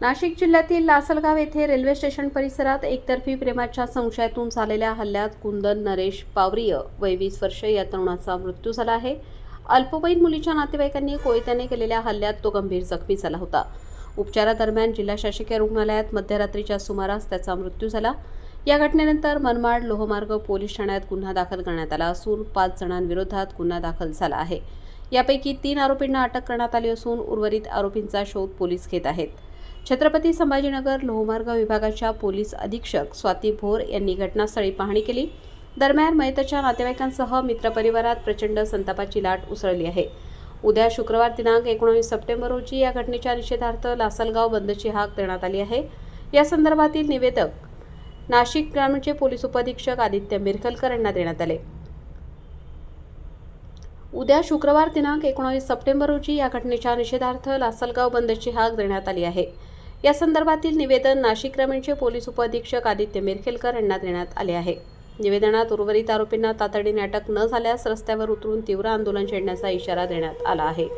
नाशिक जिल्ह्यातील लासलगाव येथे railway station परिसरात एकतर्फी प्रेमाच्या संशयातून झालेल्या हल्ल्यात कुंदन नरेश पावरिय वय वीस वर्ष या तरुणाचा मृत्यू झाला आहे. अल्पवयीन मुलीच्या नातेवाईकांनी कोयत्याने केलेल्या हल्ल्यात तो गंभीर जखमी झाला होता. उपचारादरम्यान जिल्हा शासकीय रुग्णालयात मध्यरात्रीच्या सुमारास त्याचा मृत्यू झाला. या घटनेनंतर मनमाड लोहमार्ग पोलीस ठाण्यात गुन्हा दाखल करण्यात आला असून पाच जणांविरोधात गुन्हा दाखल झाला आहे. यापैकी तीन आरोपींना अटक करण्यात आली असून उर्वरित आरोपींचा शोध पोलीस घेत आहेत. छत्रपती संभाजीनगर लोहमार्ग विभागाच्या पोलीस अधीक्षक स्वाती भोर यांनी घटनास्थळी पाहणी केली. दरम्यान मयतच्या नातेवाईकांसह मित्रपरिवारात प्रचंड संतापाची लाट उसळली आहे. उद्या शुक्रवार दिनांक एकोणावीस सप्टेंबर रोजी या घटनेच्या निषेधार्थ लासलगाव बंदची हाक देण्यात आली आहे. या संदर्भातील निवेदक नाशिक ग्रामीणचे पोलीस उपअधीक्षक आदित्य मिरकलकर यांना देण्यात आले. उद्या शुक्रवार दिनांक एकोणावीस सप्टेंबर रोजी या घटनेच्या निषेधार्थ लासलगाव बंदची हाक देण्यात आली आहे. या संदर्भातील निवेदन नाशिक ग्रामीणचे पोलीस उपअधीक्षक आदित्य मिरखेलकर यांना देण्यात आले आहे. निवेदनात उर्वरित आरोपींना तातडीने अटक न झाल्यास रस्त्यावर उतरून तीव्र आंदोलन छेडण्याचा इशारा देण्यात आला आहे.